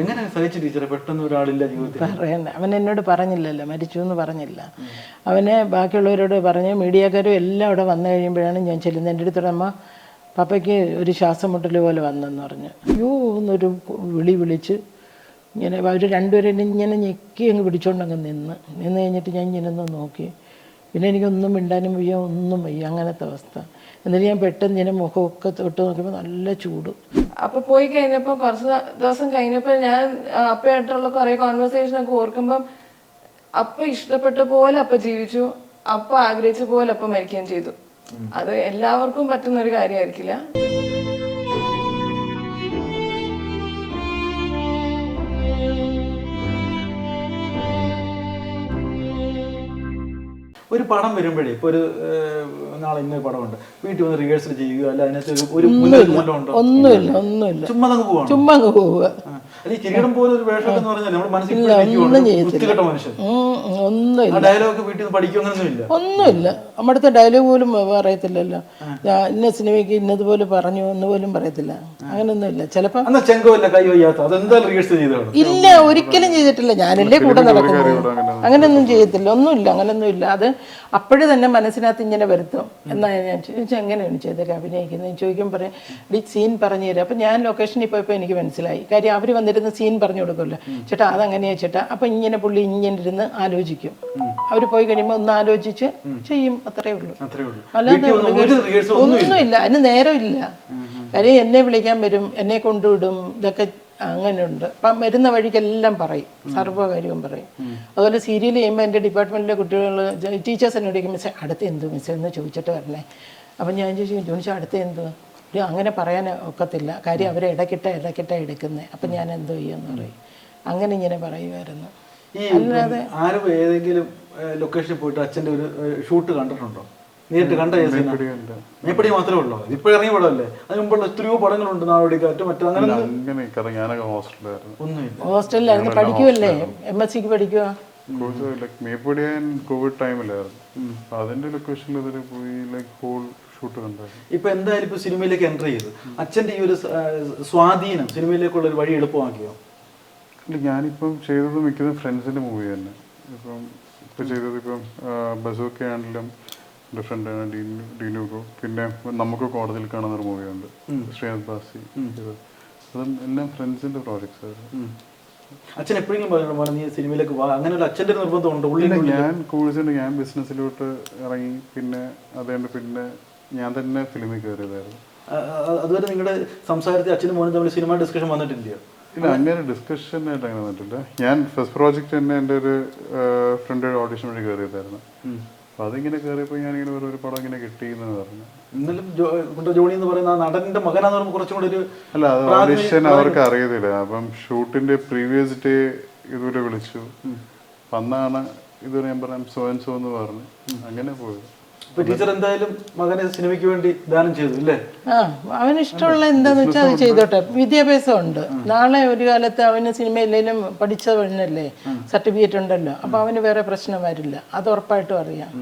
എങ്ങനെ സഹിച്ചു ടീച്ചറെ? പെട്ടെന്ന് ഒരാളില്ല ജീവിതത്തിൽ. പറയുന്ന അവൻ എന്നോട് പറഞ്ഞില്ലല്ലോ മരിച്ചു എന്ന് പറഞ്ഞില്ല. അവനെ ബാക്കിയുള്ളവരോട് പറഞ്ഞ് മീഡിയക്കാരും എല്ലാം അവിടെ വന്നു കഴിയുമ്പോഴാണ് ഞാൻ ചെല്ലുന്നത്. എന്റെ അടുത്തോടെ അമ്മ പപ്പയ്ക്ക് ഒരു ശ്വാസം മുട്ടൽ പോലെ വന്നെന്ന് പറഞ്ഞു. അയ്യോ എന്നൊരു വിളി വിളിച്ച് ഇങ്ങനെ അവർ രണ്ടുപേരും ഇങ്ങനെ ഞെക്കി അങ്ങ് പിടിച്ചോണ്ടങ്ങ് നിന്ന്. നിന്ന് കഴിഞ്ഞിട്ട് ഞാൻ ഇങ്ങനെ ഒന്ന് നോക്കി. പിന്നെ എനിക്കൊന്നും മിണ്ടാനും വയ്യ ഒന്നും വയ്യ അങ്ങനത്തെ അവസ്ഥ. എന്നിട്ട് ഞാൻ പെട്ടെന്ന് ഇങ്ങനെ മുഖമൊക്കെ തൊട്ട് നോക്കിയപ്പോൾ നല്ല ചൂട്. അപ്പൊ പോയി കഴിഞ്ഞപ്പോ കുറച്ച് ദിവസം കഴിഞ്ഞപ്പോ ഞാൻ അപ്പയായിട്ടുള്ള കുറെ കോൺവെർസേഷൻ ഒക്കെ ഓർക്കുമ്പം അപ്പ ഇഷ്ടപ്പെട്ട പോലെ അപ്പ ജീവിച്ചു. അപ്പ ആഗ്രഹിച്ച പോലെ അപ്പ മരിക്കുകയും ചെയ്തു. അത് എല്ലാവർക്കും പറ്റുന്ന ഒരു കാര്യമായിരിക്കില്ല ഒരു പണം വരുമ്പോഴേ ഇപ്പൊ ഒരു നാളെ ഇന്ന പടമുണ്ട്. വീട്ടിൽ വന്ന് റിഹേഴ്സൽ ചെയ്യുക അല്ല അതിനകത്ത് ഒരു- ഒന്നുമില്ല. ഒന്നുമില്ല പോവാണ്? ചുമ്മാ അങ്ങ് പോവുക. അല്ല ഈ കിരീടം പോലെ ഒരു വേഷം എന്ന് പറഞ്ഞാൽ നമ്മുടെ മനസ്സിൽ മനുഷ്യൻ. ഒന്നുമില്ല ആ ഡയലോഗ് വീട്ടിൽ നിന്ന് പഠിക്കുന്നൊന്നുമില്ല ഒന്നുമില്ല. നമ്മുടെ ഡയലോഗ് പോലും പറയത്തില്ലല്ലോ. ഞാൻ ഇന്ന സിനിമയ്ക്ക് ഇന്നതുപോലെ പറഞ്ഞു എന്ന് പോലും പറയത്തില്ല. അങ്ങനെയൊന്നുമില്ല ചിലപ്പോ ഇല്ല ഒരിക്കലും ചെയ്തിട്ടില്ല. ഞാനല്ലേ കൂടെ നടക്കുന്നത്. അങ്ങനെയൊന്നും ചെയ്യത്തില്ല. ഒന്നുമില്ല അങ്ങനെയൊന്നും ഇല്ല. അത് അപ്പോഴേ തന്നെ മനസ്സിനകത്ത് ഇങ്ങനെ വരുത്തും. എന്നാ ഞാൻ ചോദിച്ചാൽ എങ്ങനെയാണ് ചെയ്തത് അഭിനയിക്കുന്നത്? ചോദിക്കുമ്പോൾ പറയും ഡി സീൻ പറഞ്ഞു തരാം. അപ്പം ഞാൻ ലൊക്കേഷനിൽ പോയപ്പോൾ എനിക്ക് മനസ്സിലായി. കാര്യം അവർ വന്നിരുന്ന് സീൻ പറഞ്ഞു കൊടുക്കുമല്ലോ. ചേട്ടാ അതങ്ങനെയാ ചേട്ടാ. അപ്പം ഇങ്ങനെ പുള്ളി ഇങ്ങനെ ഇരുന്ന് ആലോചിക്കും. അവർ പോയി കഴിയുമ്പോൾ ഒന്ന് ആലോചിച്ച് ചെയ്യും. അത്രേ ഉള്ളൂ. അല്ലാതെ ഒന്നുമില്ല. അതിന് നേരമില്ല കാര്യം എന്നെ വിളിക്കാൻ വരും എന്നെ കൊണ്ടുവിടും ഇതൊക്കെ അങ്ങനെയുണ്ട് അപ്പം വരുന്ന വഴിക്കെല്ലാം പറയും. സർവകാര്യവും പറയും. അതുപോലെ സീരിയൽ ചെയ്യുമ്പോൾ എന്റെ ഡിപ്പാർട്ട്മെന്റിലെ കുട്ടികൾ ടീച്ചേഴ്സ് എന്നോട് ചോദിക്കും മിസ്സേ അടുത്ത് എന്ത് മിസ്സേ? എന്ന് ചോദിച്ചിട്ട് വരണേ. അപ്പം ഞാൻ ചോദിച്ചു ജോണിച്ച അടുത്ത് എന്ത് അങ്ങനെ പറയാൻ ഒക്കത്തില്ല കാര്യം അവരെ ഇടക്കിട്ട ഇടക്കിട്ട എടുക്കുന്നത് അപ്പം ഞാൻ എന്തോ ചെയ്യുമെന്ന് പറയും അങ്ങനെ ഇങ്ങനെ പറയുമായിരുന്നു അല്ലാതെ ആരും ഏതെങ്കിലും ലൊക്കേഷനിൽ പോയിട്ട് അച്ഛന്റെ ഒരു ഷൂട്ട് കണ്ടിട്ടുണ്ടോ നേരിട്ട് കണ്ട മേപ്പടി മാത്രമേ ഉള്ളൂ ഇപ്പൊ ഇറങ്ങിയ പടമല്ലേ അതിന് മുമ്പുള്ള എത്രയോ പടങ്ങളുണ്ട് നാടോടിക്കാറ്റ് മറ്റു അങ്ങനെ അങ്ങനെ കറ- ഞാനൊക്കെ ഹോസ്റ്റലിലായിരുന്നു ഒന്നുമില്ല ഹോസ്റ്റലിലായിരുന്നു പഠിക്കുമല്ലേ എം എസ് സിക്ക് പഠിക്കുക മേപ്പടി കോവിഡ് ടൈമിലായിരുന്നു അതിന്റെ ലൊക്കേഷനിൽ പോയി ലൈക്ക് ഹോൾ ഇപ്പൊ എന്തായാലും ഇപ്പൊ സിനിമയിലേക്ക് എൻട്രി ചെയ്തു. അച്ഛന്റെ ഈ ഒരു സ്വാധീനം സിനിമയിലേക്കുള്ള ഒരു വഴി എളുപ്പമാക്കിയോ? ഞാനിപ്പം ചെയ്തത് മിക്കതും ഫ്രണ്ട്സിന്റെ മൂവി തന്നെ. ഇപ്പം ഇപ്പൊ ചെയ്തത് ഇപ്പം ബസോക്കെ ആണെങ്കിലും ഡിഫറെന്റ് ആണ് ഡീനു പിന്നെ നമുക്ക് കോടതിയിൽ കാണുന്ന ഒരു മൂവിയുണ്ട്. ശ്രീനാഥ് ബാസി. അതും എല്ലാം ഫ്രണ്ട്സിന്റെ പ്രോജക്ട്സ് ആയിരുന്നു അച്ഛൻ എപ്പോഴെങ്കിലും പറഞ്ഞു "മോനെ, നീ സിനിമയിലേക്ക് വാ. അങ്ങനെ ഒരു അച്ഛന്റെ നിർബന്ധമുണ്ട് ഉള്ളിൽ ഞാൻ കൂടുതൽ ഞാൻ ബിസിനസ്സിലോട്ട് ഇറങ്ങി പിന്നെ അതേണ്ട പിന്നെ ഞാൻ തന്നെ ഫിലിമിൽ കയറിയതായിരുന്നു അതുവരെ നിങ്ങളുടെ സംസാരത്തിൽ അച്ഛനും മോനും തമ്മിൽ സിനിമ ഡിസ്കഷൻ വന്നിട്ടില്ലയോ? ഇല്ല അങ്ങനെ ഡിസ്കഷൻ ആയിട്ട് അങ്ങനെ വന്നിട്ടില്ല. ഞാൻ ഫസ്റ്റ് പ്രോജക്റ്റ് തന്നെ എന്റെ ഒരു ഫ്രണ്ട് ഓഡിഷൻ വഴി കയറിയതായിരുന്നു അപ്പൊ അതിങ്ങനെ കയറിയപ്പോൾ ഞാനിങ്ങനെ വേറെ ഒരു പടം ഇങ്ങനെ കിട്ടി എന്ന് പറഞ്ഞു എന്നാലും ജോണി എന്ന് പറയുന്ന നടന്റെ മകനാന്ന് പറയുമ്പോൾ കുറച്ചും കൂടി ഒരു അല്ല അത് ഓഡിഷൻ അവർക്ക് അറിയത്തില്ല. അപ്പം ഷൂട്ടിന്റെ പ്രീവിയസ് ഡേ ഇതുവരെ വിളിച്ചു. വന്നാണ് അന്നാണ് ഇതുവരെ ഞാൻ പറയാം സോ ആൻഡ് സോ എന്ന് പറഞ്ഞു. അങ്ങനെ പോയത് ടീച്ചർ എന്തായാലും മകനെ സിനിമയ്ക്ക് വേണ്ടി ദാനം ചെയ്തു അല്ലേ ആ അവന് ഇഷ്ടമുള്ള എന്താന്ന് വെച്ചാൽ അത് ചെയ്തോട്ടെ. വിദ്യാഭ്യാസം ഉണ്ട്. നാളെ ഒരു കാലത്ത് അവന് സിനിമയിലേലും പഠിച്ച പെണ്ണല്ലേ സർട്ടിഫിക്കറ്റ് ഉണ്ടല്ലോ. അപ്പൊ അവന് വേറെ പ്രശ്നം വരില്ല. അത് ഉറപ്പായിട്ടും അറിയാം.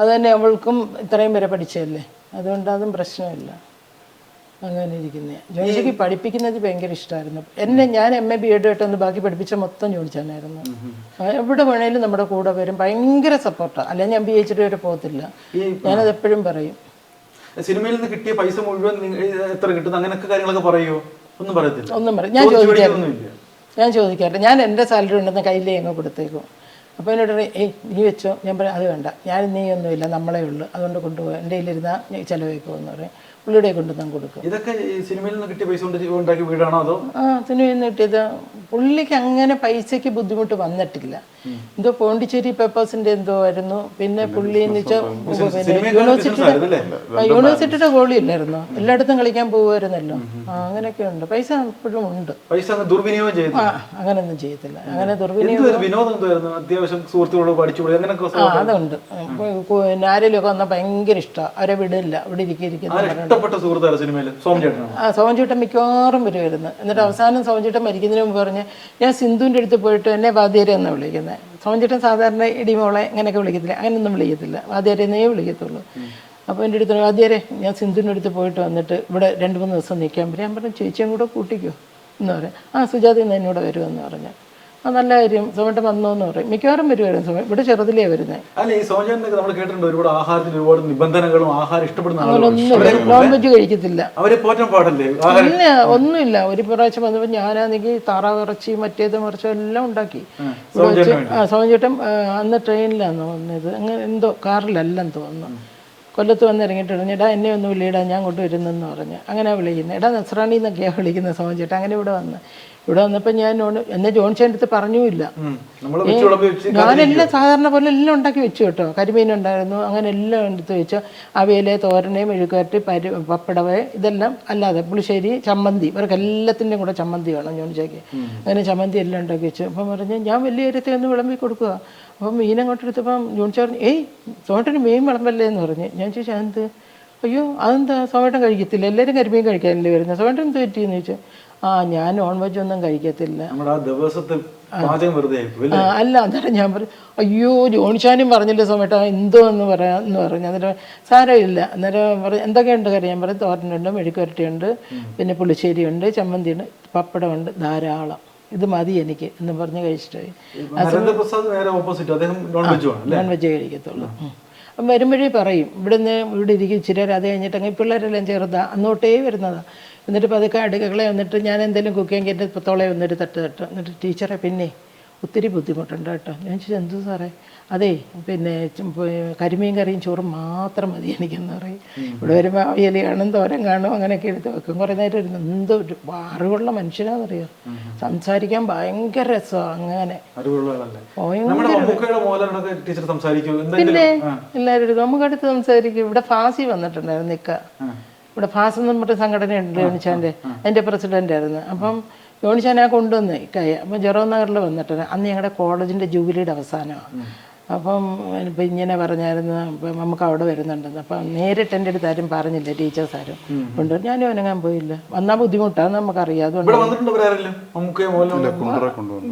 അത് തന്നെ അവൾക്കും ഇത്രയും വരെ പഠിച്ചതല്ലേ? അതുകൊണ്ട് അതും പ്രശ്നമില്ല. അങ്ങനെ ഇരിക്കുന്നത് ജോലിക്ക് പഠിപ്പിക്കുന്നത് ഭയങ്കര ഇഷ്ടമായിരുന്നു എന്നെ ഞാൻ എം എ ബി എഡ് ആയിട്ടൊന്ന് ബാക്കി പഠിപ്പിച്ച മൊത്തം ജോലിച്ചാനായിരുന്നു എവിടെ വേണേലും നമ്മുടെ കൂടെ വരും. ഭയങ്കര സപ്പോർട്ടാണ് അല്ലെങ്കിൽ ഞാൻ ബി എച്ച് ഡി വരെ പോകത്തില്ല. ഞാനത് എപ്പോഴും പറയും. സിനിമയിൽ നിന്ന് കിട്ടിയ പൈസ മുഴുവൻ എത്ര കിട്ടുന്നു അങ്ങനെയൊക്കെ കാര്യങ്ങളൊക്കെ പറയുമോ ഒന്നും പറയത്തില്ല. ഒന്നും പറയും. ഞാൻ ചോദിക്കാറില്ല ഞാൻ ചോദിക്കാറില്ല ഞാൻ എന്റെ സാലറി ഉണ്ടെന്ന് കയ്യിലേ അങ്ങ് കൊടുത്തേക്കും. അപ്പോൾ എന്നോട് ഏയ് നീ വെച്ചോ. ഞാൻ പറയും അത് വേണ്ട. ഞാൻ നീ ഒന്നുമില്ല. നമ്മളേ ഉള്ളൂ. അതുകൊണ്ട് കൊണ്ടുപോകാം. എന്റെ കയ്യിലിരുന്നാൽ ചിലവായി പോകുമെന്ന് പറയും. പുള്ളിയുടെ കൊണ്ട് ഞാൻ കൊടുക്കും. ഇതൊക്കെ സിനിമയിൽ നിന്ന് കിട്ടിയ പൈസ കൊണ്ട് ഉണ്ടാക്കിയ വീടാണോ അതോ? ആ സിനിമയിൽ നിന്ന് കിട്ടിയത് പുള്ളിക്ക് അങ്ങനെ പൈസയ്ക്ക് ബുദ്ധിമുട്ട് വന്നിട്ടില്ല. എന്തോ പോണ്ടിച്ചേരി പേപ്പേഴ്സിന്റെ എന്തോ ആയിരുന്നു. പിന്നെ പുള്ളി എന്ന് വെച്ചാൽ? യൂണിവേഴ്സിറ്റിയുടെ യൂണിവേഴ്സിറ്റിയുടെ ഗോളി ഇല്ലായിരുന്നോ എല്ലായിടത്തും കളിക്കാൻ പോകുമായിരുന്നല്ലോ അങ്ങനെയൊക്കെ ഉണ്ട്. പൈസ എപ്പോഴും ഉണ്ട്. പൈസ ദുർവിനിയോഗം ചെയ്തു ആ അങ്ങനെയൊന്നും ചെയ്യത്തില്ല. അങ്ങനെ ദുർവിനിയോഗം വിനോദം അത്യാവശ്യം സുഹൃത്തുക്കളോട് പഠിച്ചു അങ്ങനെയൊക്കെ അതുണ്ട്. പിന്നെ ആരെങ്കിലുമൊക്കെ വന്നാൽ ഭയങ്കര ഇഷ്ടമാണ് അവരെ വിടില്ല. ഇവിടെ ഇരിക്കുന്ന സോമൻ ചേട്ടൻ മിക്കവാറും വരുമായിരുന്നു എന്നിട്ട് അവസാനം സോമൻചേട്ടൻ മരിക്കുന്നതിന് മുമ്പ് പറഞ്ഞ് ഞാൻ സിന്ധുവിന്റെ അടുത്ത് പോയിട്ട് എന്നെ വാദ്യാരെ എന്നാണ് വിളിക്കുന്നത് സോമൻചേട്ടൻ സാധാരണ ഇടിമോളെ ഇങ്ങനെയൊക്കെ വിളിക്കത്തില്ല. അങ്ങനെയൊന്നും വിളിക്കത്തില്ല. വാദ്യാരെ എന്നേ വിളിക്കത്തുള്ളൂ. അപ്പോൾ എന്റെ അടുത്ത് വാദ്യരെ ഞാൻ സിന്ധുവിന്റെ അടുത്ത് പോയിട്ട് വന്നിട്ട് ഇവിടെ രണ്ട് മൂന്ന് ദിവസം നിൽക്കാൻ പറ്റും ഞാൻ പറഞ്ഞു ചേച്ചിയും കൂടെ കൂട്ടിക്കോ. എന്ന് പറയാം ആ സുജാത ഇന്ന് എന്നോട് വരുമെന്ന് പറഞ്ഞു. നല്ല കാര്യം. സോമേട്ടൻ വന്നു എന്ന് പറയും. മിക്കവാറും വരുമായിരുന്നു സോമ ഇവിടെ ചെറുതിലേ വരുന്നത് അല്ല ഈ സോജനൊക്കെ നമ്മൾ കേട്ടിട്ടുണ്ട്. ഒരുപാട് ആഹാരത്തിന് ഒരുപാട് നിബന്ധനകളും ആഹാരം ഇഷ്ടപ്പെടുന്ന നോൺ വെജ് കഴിക്കത്തില്ല. അവരെ പോറ്റാൻ പാടല്ലേ? ഇല്ല ഒന്നുമില്ല. ഒരു പ്രാവശ്യം വന്നപ്പോൾ ഞാനാണെങ്കിൽ താറാവ് ഇറച്ചി മറ്റേത് മറിച്ചും എല്ലാം ഉണ്ടാക്കി. സോമചേട്ടൻ അന്ന് ട്രെയിനിലാന്ന് വന്നത്. അങ്ങനെ എന്തോ കാറിലല്ലെന്ന് തോന്നുന്നു. കൊല്ലത്ത് വന്ന് ഇറങ്ങിയിട്ടുണ്ട് എടാ എന്നെ ഒന്ന് വിളിയിടാ ഞാൻ കൊണ്ടുവരുന്നെന്ന് പറഞ്ഞ്. അങ്ങനെ വിളിക്കുന്നത് എടാ നസ്രാണി എന്നൊക്കെയാണ് വിളിക്കുന്നത് സോമചേട്ടൻ അങ്ങനെ ഇവിടെ വന്ന്. ഇവിടെ വന്നപ്പോൾ ഞാൻ എന്നെ ജോൺസേന്റെ അടുത്ത് പറഞ്ഞുമില്ല. വെച്ച് ഞാനെല്ലാം സാധാരണ പോലെ എല്ലാം ഉണ്ടാക്കി വെച്ചു കേട്ടോ. കരിമീൻ ഉണ്ടായിരുന്നു അങ്ങനെ എല്ലാം എടുത്ത് വെച്ചു. അവയിലെ തോരനെ മെഴുക്കുവരട്ടി പരി പപ്പടവ ഇതെല്ലാം അല്ലാതെ പുളിശ്ശേരി ചമ്മന്തി ഇവർക്ക് എല്ലാത്തിന്റെയും കൂടെ ചമ്മന്തി വേണം ജോണിച്ചേക്ക് അങ്ങനെ ചമ്മന്തി എല്ലാം ഉണ്ടാക്കി വെച്ചു. അപ്പം പറഞ്ഞു ഞാൻ വലിയ കാര്യത്തിൽ ഒന്ന് വിളമ്പി കൊടുക്കുക അപ്പം മീൻ അങ്ങോട്ട് എടുത്തപ്പം ജോണിച്ച പറഞ്ഞു ഏയ് തോട്ടന് മീൻ വിളമ്പല്ലേ? എന്ന് പറഞ്ഞു. ഞാൻ ചോദിച്ചു എന്ത് അയ്യോ അതെന്താ? സോമേട്ടൻ കഴിക്കത്തില്ല. എല്ലാവരും കരിമീൻ കഴിക്കാനല്ലേ വരുന്നത്? സോമേട്ടൻ എന്ത് പറ്റിയെന്ന് ചോദിച്ചു. ആ ഞാൻ നോൺ വെജ് ഒന്നും കഴിക്കത്തില്ല. അല്ല അന്നേരം ഞാൻ പറഞ്ഞു അയ്യോ ജോണിച്ചാനും പറഞ്ഞില്ല സമയത്ത് എന്തോ എന്ന് പറയാം എന്ന് പറഞ്ഞു. അന്നേരം സാരമില്ല. അന്നേരം പറഞ്ഞു എന്തൊക്കെയുണ്ട് കാര്യം ഞാൻ പറയും തോരനുണ്ട് മെഴുക്കുരട്ടിയുണ്ട് പിന്നെ പുളിശ്ശേരി ഉണ്ട് ചമ്മന്തിയുണ്ട് പപ്പടമുണ്ട് ധാരാളം. ഇത് മതി എനിക്ക് എന്ന് പറഞ്ഞ് കഴിച്ചിട്ട്. പോയി നരേന്ദ്രപ്രസാദ് നേരെ ഓപ്പോസിറ്റ് അദ്ദേഹം നോൺ വെജ് കഴിക്കത്തുള്ളൂ. അപ്പം വരുമ്പോഴേ പറയും ഇവിടുന്ന് ഇവിടെ ഇരിക്കും ഇച്ചിരി അത് കഴിഞ്ഞിട്ട് അങ്ങനെ പിള്ളേരെല്ലാം ചേർത്താ അന്നോട്ടേ വരുന്നതാ. എന്നിട്ട് പതുക്കെ അടുക്കളെ വന്നിട്ട് ഞാൻ എന്തെങ്കിലും കുക്കിങ് എന്റെ പുത്തോളെ വന്നിട്ട് തട്ട് തട്ട് എന്നിട്ട് ടീച്ചറെ പിന്നെ ഒത്തിരി ബുദ്ധിമുട്ടുണ്ട് കേട്ടോ. ഞാൻ ചോദിച്ചു എന്തു സാറേ? അതെ പിന്നെ കരിമീൻ കറിയും ചോറും മാത്രം മതി എനിക്കെന്ന് പറയും. ഇവിടെ വരുമ്പോൾ അവിയൽ കാണും തോരൻ കാണും അങ്ങനെയൊക്കെ എടുത്ത് വെക്കും. കുറേ നേരം ഇരുന്ന് എന്തോ ഒരു അറിവുള്ള മനുഷ്യനാണെന്നറിയോ സംസാരിക്കാൻ ഭയങ്കര രസമാണ് അങ്ങനെ. പിന്നെ. എല്ലാവരും നമുക്ക് അടുത്ത് സംസാരിക്കും. ഇവിടെ ഫാസി വന്നിട്ടുണ്ടായിരുന്നു നിക്ക. ഇവിടെ ഫാസ് എന്ന് പറഞ്ഞ സംഘടനയുണ്ട് യോണിച്ചാന്റെ. അതിന്റെ പ്രസിഡന്റ് ആയിരുന്നു അപ്പം യോണിച്ചാൻ ആ കൊണ്ടുവന്ന് ഇക്കായ. അപ്പം ജെറോ നഗറിൽ വന്നിട്ടുണ്ട് അന്ന് ഞങ്ങളുടെ കോളേജിന്റെ ജൂബിലിയുടെ അവസാനമാണ്. അപ്പം ഇപ്പം ഇങ്ങനെ പറഞ്ഞായിരുന്നു. അപ്പം നമുക്ക് അവിടെ വരുന്നുണ്ടെന്ന്. അപ്പം നേരിട്ട് എന്റെ അടുത്ത് ആരും പറഞ്ഞില്ല ടീച്ചേഴ്സ് ആരും? കൊണ്ട് ഞാനും അനങ്ങാൻ പോയില്ല. വന്നാൽ ബുദ്ധിമുട്ടാണ് നമുക്കറിയാം അതുകൊണ്ട്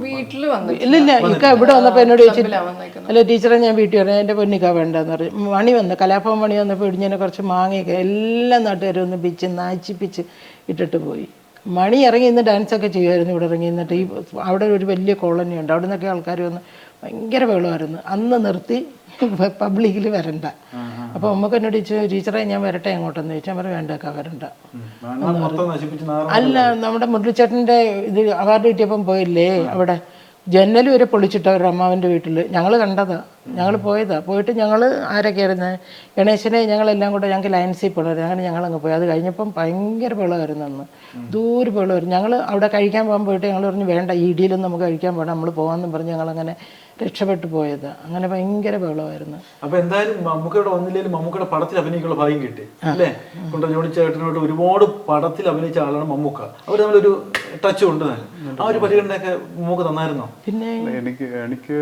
വീട്ടിൽ ഇല്ലില്ല ഇക്ക ഇവിടെ വന്നപ്പോൾ എന്നോട് ചോദിച്ചു അല്ല ടീച്ചറെ ഞാൻ വീട്ടിൽ പറഞ്ഞു എന്റെ പൊന്നിക്കാ വേണ്ടെന്ന് പറഞ്ഞു. മണി വന്ന് കലാഭവൻ മണി വന്നപ്പോൾ ഇടിഞ്ഞതിനെ കുറച്ച് മാങ്ങയൊക്കെ എല്ലാ നാട്ടുകാരും ഒന്ന് പിച്ച് നാച്ചിപ്പിച്ച് ഇട്ടിട്ട് പോയി. മണി ഇറങ്ങി ഇന്ന് ഡാൻസൊക്കെ ചെയ്യുമായിരുന്നു ഇവിടെ ഇറങ്ങി. നിന്നിട്ട് ഈ അവിടെ ഒരു വലിയ കോളനി ഉണ്ട് അവിടെ നിന്നൊക്കെ ആൾക്കാർ വന്ന് ഭയങ്കര വെള്ളമായിരുന്നു അന്ന് നിർത്തി പബ്ലിക്കിൽ വരണ്ട. അപ്പോൾ നമുക്ക് എന്നോട് ചോദിച്ചു ടീച്ചറെ ഞാൻ വരട്ടെ അങ്ങോട്ടെന്ന് ചോദിച്ചാൽ അവർ വേണ്ടക്ക വരണ്ട. അല്ല നമ്മുടെ മുരളിച്ചേട്ടന്റെ ഇത് അവാർഡ് കിട്ടിയപ്പം പോയില്ലേ? അവിടെ ജനൽ വരെ പൊളിച്ചിട്ട ഒരു അമ്മാവന്റെ വീട്ടിൽ ഞങ്ങൾ കണ്ടതാ. ഞങ്ങൾ പോയതാ. പോയിട്ട് ഞങ്ങൾ ആരൊക്കെയായിരുന്നു ഗണേശനെ ഞങ്ങളെല്ലാം കൂടെ ഞങ്ങൾക്ക് ലയൻസിൽ പോകണമായിരുന്നു അങ്ങനെ ഞങ്ങൾ ഞങ്ങളങ്ങ് പോയി. അത് കഴിഞ്ഞപ്പം ഭയങ്കര വെള്ളമായിരുന്നു അന്ന്. ദൂരെ വെള്ളമായിരുന്നു ഞങ്ങൾ അവിടെ കഴിക്കാൻ പോകാൻ പോയിട്ട് ഞങ്ങൾ പറഞ്ഞു വേണ്ട ഈ ഇടിയിലൊന്നും നമുക്ക് കഴിക്കാൻ പോകണം നമ്മൾ പോകാമെന്നും പറഞ്ഞ് ഞങ്ങളങ്ങനെ രക്ഷപ്പെട്ടു പോയത്. അങ്ങനെ ഭയങ്കര ബഹളമായിരുന്നു. അപ്പൊ എന്തായാലും മമ്മൂക്കയുടെ വന്നില്ലെങ്കിലും മമ്മൂക്കയുടെ പടത്തിൽ അഭിനയിക്കുള്ള ഭാഗ്യം കിട്ടി. അല്ലേ? കൊണ്ട് ജോണി ചേട്ടനോട് ഒരുപാട് പടത്തിൽ അഭിനയിച്ച ആളാണ് മമ്മൂക്ക. അവർ തമ്മിലൊരു ടച്ച് ഉണ്ട്. ആ ഒരു പരിഗണനയൊക്കെ മമ്മൂക്ക തന്നായിരുന്നോ? പിന്നെ എനിക്ക് എനിക്ക്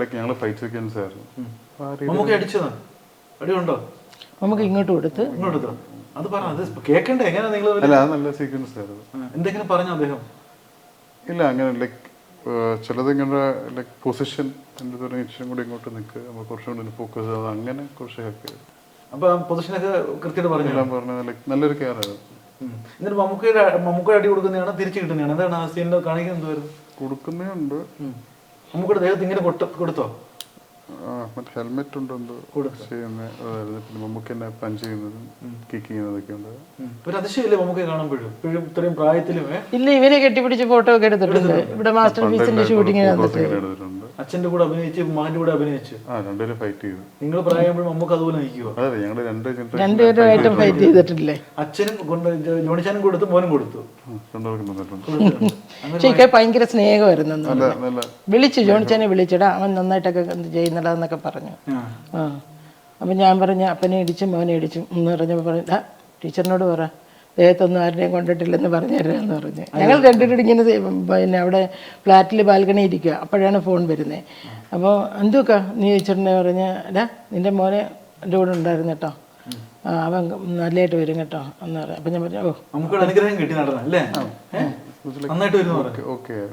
ലൈക്ക് ഞങ്ങൾ ഫൈറ്റ് സെക്കൻഡ്സ് ആയിരുന്നു മമ്മൂക്ക അടിച്ചതാണ് അടിയുണ്ടോ? നമുക്ക് ഇങ്ങോട്ട് കൊടുത്ത്. ഇങ്ങോട്ട്? അത് പറ അത് കേൾക്കണ്ടേ എങ്ങനെയാ നിങ്ങൾ അല്ല നല്ല സീക്വൻസ് ആയിരുന്നു. എന്തെങ്കിലും പറഞ്ഞോ അദ്ദേഹം? ഇല്ല അങ്ങനെ ലൈക്ക് ചിലത് ഇങ്ങനെ ലൈക്ക് പൊസിഷൻ എന്റെ തുടങ്ങി ഇച്ചിരി കൂടി ഇങ്ങോട്ട് നിൽക്കുക നമ്മൾ കുറച്ചും കൂടി ഫോക്കസ് ചെയ്ത് അങ്ങനെ കുറച്ച് ഹെൽപ്പ് ചെയ്തു അപ്പൊ പൊസിഷനൊക്കെ കൃത്യമായിട്ട് പറഞ്ഞു? എല്ലാം പറഞ്ഞ ലൈക്ക് നല്ലൊരു കെയർ ആയിരുന്നു. എന്നിട്ട് മമ്മൂക്കയുടെ മമ്മൂക്കയുടെ അടി കൊടുക്കുന്നതാണ് തിരിച്ചു കിട്ടുന്നതാണ്. എന്താണ് ആ സീനിൽ കാണിക്കുന്നത് എന്തുവായിരുന്നു? കൊടുക്കുന്നുണ്ട് മമ്മൂക്കയുടെ ദേഹത്ത് ഇങ്ങനെ കൊട്ട കൊടുത്തോ? മറ്റേ ഹെൽമെറ്റ് ഉണ്ടെന്ന് ചെയ്യുന്നത് പിന്നെ നമുക്ക് തന്നെ പഞ്ച് ചെയ്യുന്നതും കിക്ക് ചെയ്യുന്നതൊക്കെ ഉണ്ട്. ഒരു അതിശയല്ലേ മമ്മൂക്കയെ കാണുമ്പോഴും? ഇപ്പോഴും ഇത്രയും പ്രായത്തിലും ഇല്ല ഇവരെ കെട്ടിപ്പിടിച്ച് ഫോട്ടോ ഒക്കെ എടുത്തിട്ടുണ്ട്. ഇവിടെ മാസ്റ്റർ പീസിന്റെ എടുത്തിട്ടുണ്ട്. അച്ഛന്റെ കൂടെ അഭിനയിച്ച് മകന്റെ കൂടെ അഭിനയിച്ചു. ആ രണ്ടുപേരും ഫൈറ്റ് ചെയ്തു. നിങ്ങൾ പ്രായമാകുമ്പോൾ മമ്മൂക്ക് അതുപോലെ നിൽക്കുക അതെ ഞങ്ങൾ രണ്ട് രണ്ടുപേരും രണ്ടുപേരുമായിട്ടും ഫൈറ്റ് ചെയ്തിട്ടില്ലേ? അച്ഛനും കൊണ്ട് ജോണിച്ചാനും കൊടുത്തു മോനും കൊടുത്തു. രണ്ടുപേർക്കും തന്നിട്ടുണ്ട്. അങ്ങനെ പക്ഷേ ഭയങ്കര സ്നേഹമായിരുന്നു വിളിച്ചു ജോണിച്ചനെ വിളിച്ചടാ അവൻ നന്നായിട്ടൊക്കെ എന്ത് ചെയ്യുന്നടാന്നൊക്കെ പറഞ്ഞു. ആ. അപ്പം ഞാൻ പറഞ്ഞു അപ്പനെ ഇടിച്ചും മോനെ ഇടിച്ചും എന്ന് പറഞ്ഞപ്പോൾ പറഞ്ഞു ആ ടീച്ചറിനോട് പറ. ദേഹത്തൊന്നും ആരുടെയും കൊണ്ടിട്ടില്ലെന്ന് പറഞ്ഞു. തരാമെന്ന് പറഞ്ഞു ഞങ്ങൾ രണ്ടുപേരും ഇങ്ങനെ പിന്നെ അവിടെ ഫ്ലാറ്റിൽ ബാൽക്കണി ഇരിക്കുക അപ്പോഴാണ് ഫോൺ വരുന്നത് അപ്പോൾ എന്തൊക്കെ നീ ടീച്ചറിനെ പറഞ്ഞ് എടാ നിന്റെ മോനെ എന്റെ കൂടെ ഉണ്ടായിരുന്നു കേട്ടോ. ആ, അവൻ നല്ലതായിട്ട് വരും കേട്ടോ എന്ന് പറയാം അപ്പം ഞാൻ പറഞ്ഞു ഓ. നമുക്ക് അനുഗ്രഹം കിട്ടി നടന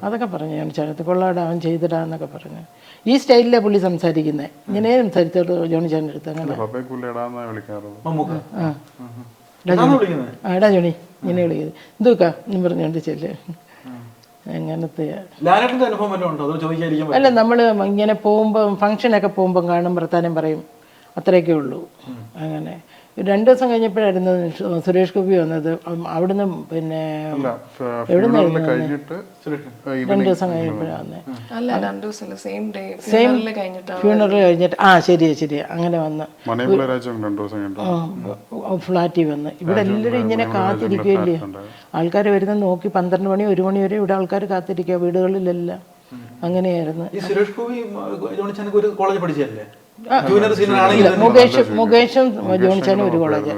അതൊക്കെ പറഞ്ഞു. ഞാൻ ചേട്ടത്തി കൊള്ളാടാ അവൻ ചെയ്തിടാ എന്നൊക്കെ പറഞ്ഞു. ഈ സ്റ്റൈലിലെ പുള്ളി സംസാരിക്കുന്നത് ഇങ്ങനെ സംസാരിച്ചോട്ട് ജോണി ചേട്ടന്റെ അടുത്ത് അങ്ങനെ. ആ എടാ ജോണി. ഇങ്ങനെ വിളിക്കുന്നത്. എന്തുക്കാ എന്ന് പറഞ്ഞുകൊണ്ട് ചെല്ല്. അങ്ങനത്തെ? അല്ല നമ്മൾ ഇങ്ങനെ പോകുമ്പോൾ ഫംഗ്ഷനൊക്കെ പോകുമ്പോൾ കാണും വർത്താനം പറയും. അത്രയൊക്കെ ഉള്ളൂ. അങ്ങനെ. രണ്ട് ദിവസം കഴിഞ്ഞപ്പോഴായിരുന്നു സുരേഷ് ഗോപി വന്നത്. അവിടുന്ന് പിന്നെ അല്ല ഫ്യൂണറൽ കഴിഞ്ഞിട്ട് രണ്ട് ദിവസം കഴിഞ്ഞപ്പോഴാണ് അല്ല രണ്ടു ദിവസമല്ല സെയിം ഡേ ഫ്യൂണറൽ കഴിഞ്ഞിട്ട് ആ ശരിയാ ശരിയാ അങ്ങനെ വന്ന്. ഫ്ലാറ്റിൽ വന്ന്. ഇവിടെ എല്ലാവരും ഇങ്ങനെ കാത്തിരിക്കുകയല്ലേ? ആൾക്കാർ വരുന്ന നോക്കി പന്ത്രണ്ട് മണി ഒരു മണി വരെ ഇവിടെ ആൾക്കാർ കാത്തിരിക്കുക വീടുകളിലെല്ലാം. അങ്ങനെയായിരുന്നു. ഈ സുരേഷ് ഗോപി ഒരു കോളേജ് പഠിച്ചല്ലേ മുകേഷ് ഒരു കോളേജ്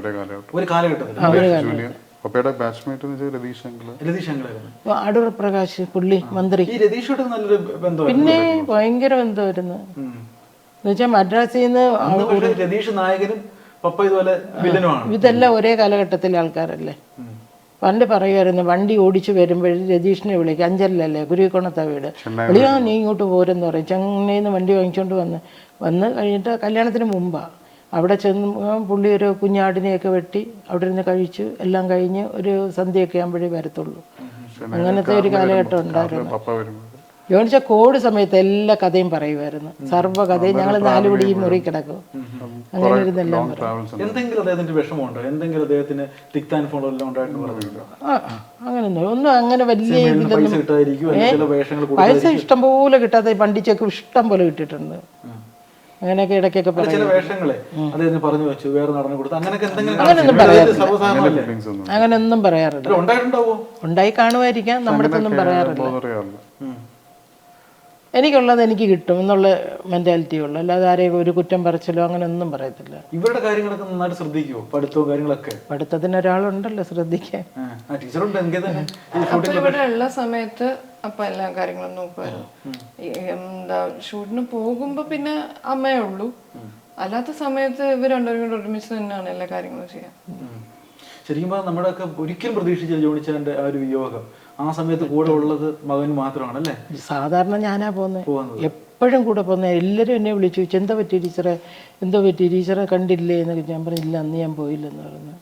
ഒരേ കാലഘട്ടത്തിൽ പപ്പയുടെ ബാച്ച്മേറ്റ് എന്ന് വെച്ചാൽ രതീഷ് അടൂർ പ്രകാശ് പുള്ളി മന്ത്രി. പിന്നെ ഭയങ്കര ബന്ധമായിരുന്നു. എന്നുവെച്ചാൽ മദ്രാസിൽ നിന്ന് രതീഷ് നായകനും പപ്പ ഇതുപോലെ വില്ലനുമാണ്. ഇതെല്ലാം ഒരേ കാലഘട്ടത്തിലെ ആൾക്കാരല്ലേ? പണ്ട് പറയുമായിരുന്നു വണ്ടി ഓടിച്ചു വരുമ്പോഴും രതീഷിനെ വിളിക്കും. അഞ്ചലിലല്ലേ? ഗുരുവിക്കുണത്ത വീട്. വിളിയാ നീ ഇങ്ങോട്ട് പോരെന്ന് പറയും. ചെന്നൈയിൽ നിന്ന് വണ്ടി വാങ്ങിച്ചുകൊണ്ട് വന്ന് വന്ന് കഴിഞ്ഞിട്ട് കല്യാണത്തിന് മുമ്പാണ് അവിടെ ചെന്ന് പുള്ളി ഒരു കുഞ്ഞാടിനെയൊക്കെ വെട്ടി അവിടെ ഇരുന്ന് കഴിച്ചു എല്ലാം കഴിഞ്ഞ് ഒരു സന്ധ്യയൊക്കെ ആകുമ്പോഴേ വരത്തുള്ളൂ. അങ്ങനത്തെ ഒരു കാലഘട്ടം ഉണ്ടായിരുന്നു. ജോണിച്ച കോവിഡ് സമയത്ത് എല്ലാ കഥയും പറയുമായിരുന്നു. സർവ കഥയും ഞങ്ങൾ നാലുപടി ഈ മുറി കിടക്കും അങ്ങനെ ഇരുന്നെല്ലാം എന്തെങ്കിലും അദ്ദേഹത്തിന്റെ വിഷമമുണ്ടോ? എന്തെങ്കിലും അദ്ദേഹത്തിന് അങ്ങനെയൊന്നും ഒന്നും അങ്ങനെ വലിയ പൈസ ഇഷ്ടം പോലെ കിട്ടാത്ത പണ്ടിച്ചൊക്കെ ഇഷ്ടം പോലെ കിട്ടിയിട്ടുണ്ട്. അങ്ങനെയൊക്കെ ഇടയ്ക്കൊക്കെ പറഞ്ഞു വെച്ചു വേറെ നടന്നു കൊടുത്തു. അങ്ങനെയൊന്നും പറയാറില്ല. ഒന്നും അങ്ങനെയൊന്നും പറയാറില്ല. ഉണ്ടായിട്ടുണ്ടാവോ? ഉണ്ടായി കാണുമായിരിക്കാം. നമ്മുടെ ഒന്നും പറയാറില്ല. എനിക്കുള്ളത് എനിക്ക് കിട്ടും എന്നുള്ള മെന്റാലിറ്റി ഉള്ളു. അല്ലാതെ ആരെയും ഒരു കുറ്റം പറച്ചിലോ അങ്ങനെ ഒന്നും പറയത്തില്ല. ഇവരുടെ കാര്യങ്ങളൊക്കെ നന്നായിട്ട് ശ്രദ്ധിക്കുവോ? പഠിത്തവും കാര്യങ്ങളൊക്കെ? പഠിത്തത്തിന് ഒരാളുണ്ടല്ലോ ശ്രദ്ധിക്കാൻ. ഇവിടെ ഉള്ള സമയത്ത് അപ്പൊ എല്ലാ കാര്യങ്ങളും നോക്കുമായിരുന്നു എന്താ ഷൂട്ടിന് പോകുമ്പോ പിന്നെ അമ്മയേ ഉള്ളൂ. അല്ലാത്ത സമയത്ത് ഇവർ രണ്ടുപേരും കൂടെ ഒരുമിച്ച് തന്നെയാണ് എല്ലാ കാര്യങ്ങളും ചെയ്യാൻ ശരിക്കും പറഞ്ഞാൽ നമ്മുടെയൊക്കെ ഒരിക്കലും പ്രതീക്ഷിച്ചില്ല ജോണിച്ചാന്റെ ആ ഒരു വിയോഗം. ആ സമയത്ത് കൂടെ ഉള്ളത് മകന് മാത്രമാണ് അല്ലേ സാധാരണ ഞാനാ പോകുന്നത് എപ്പോഴും കൂടെ പോകുന്ന എല്ലാവരും എന്നെ വിളിച്ചു. ചോദിച്ചു എന്താ പറ്റി ടീച്ചറെ? എന്താ പറ്റി ടീച്ചറെ കണ്ടില്ലേ? എന്നൊക്കെ ഞാൻ പറഞ്ഞു ഇല്ല അന്ന് ഞാൻ പോയില്ലെന്ന് പറഞ്ഞു.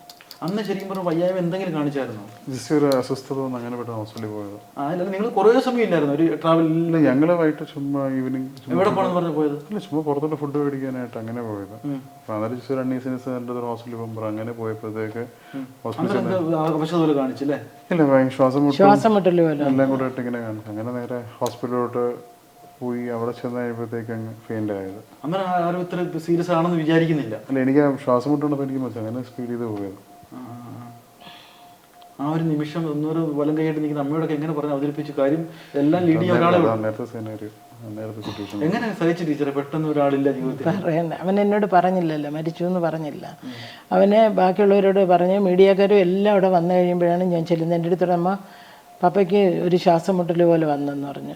അന്ന് ശരിക്കും പറഞ്ഞു വയ്യായ്മ എന്തെങ്കിലും കാണിച്ചായിരുന്നു? ജസ്റ്റ് ഒരു അസ്വസ്ഥത വന്ന് അങ്ങനെ പെട്ടെന്ന് ഹോസ്പിറ്റലിൽ പോയത്. ആ അല്ല നിങ്ങൾ കുറേ സമയം ഇല്ലായിരുന്നു? ഒരു ട്രാവലിൽ ഇല്ല ഞങ്ങൾ വൈകിട്ട് ചുമ്മാ ഈവനിങ് എവിടെ പോകണമെന്ന് പറഞ്ഞു പോയത്? അല്ല ചുമ്മാ പുറത്തോട്ട് ഫുഡ് മേടിക്കാനായിട്ട് അങ്ങനെ പോയത്. അപ്പൊ അന്നേരം ജസ്റ്റ് ഒരു അണ്ണീസിനസ് എന്റെ ഹോസ്പിറ്റലിൽ പോകുമ്പോൾ അങ്ങനെ പോയപ്പോഴത്തേക്ക് ഹോസ്പിറ്റലിൽ കാണിച്ചില്ലേ ഇല്ല ശ്വാസം ശ്വാസം എല്ലാം കൂടെ ആയിട്ട് ഇങ്ങനെ കാണിച്ചു. അങ്ങനെ നേരെ ഹോസ്പിറ്റലിലോട്ട് പോയി അവിടെ ചെന്ന് കഴിയുമ്പോഴത്തേക്ക് അങ്ങ് ഫെയിന്റ് ആയത്. അങ്ങനെ ആരും ഇത്ര സീരിയസ് ആണെന്ന് വിചാരിക്കുന്നില്ല. അല്ല എനിക്ക് ശ്വാസം മുട്ടുണ്ടപ്പോൾ എനിക്ക് മനസ്സിലായി. അങ്ങനെ സ്പീഡ് ചെയ്ത് പോയത്. ആ ഒരു നിമിഷം ഒന്നൊരു വലം കൈയായിട്ട് നിൽക്കുന്ന അമ്മയോടൊക്കെ എങ്ങനെ പറഞ്ഞ് അവതരിപ്പിച്ചു കാര്യം എല്ലാം ലീഡ് ചെയ്യാൻ ഒരാളെ എങ്ങനെ സഹിച്ചു ടീച്ചറെ? പെട്ടെന്ന് ഒരാളില്ല ജീവിതത്തിൽ. അവൻ എന്നോട് പറഞ്ഞില്ലല്ലോ. മരിച്ചു എന്ന് പറഞ്ഞില്ല. അവനെ ബാക്കിയുള്ളവരോട് പറഞ്ഞ് മീഡിയക്കാരും എല്ലാം അവിടെ വന്നു കഴിയുമ്പോഴാണ് ഞാൻ ചെല്ലുന്നത്. എന്റെ അടുത്തോടെ അമ്മ പപ്പയ്ക്ക് ഒരു ശ്വാസം മുട്ടൽ പോലെ വന്നെന്ന് പറഞ്ഞു.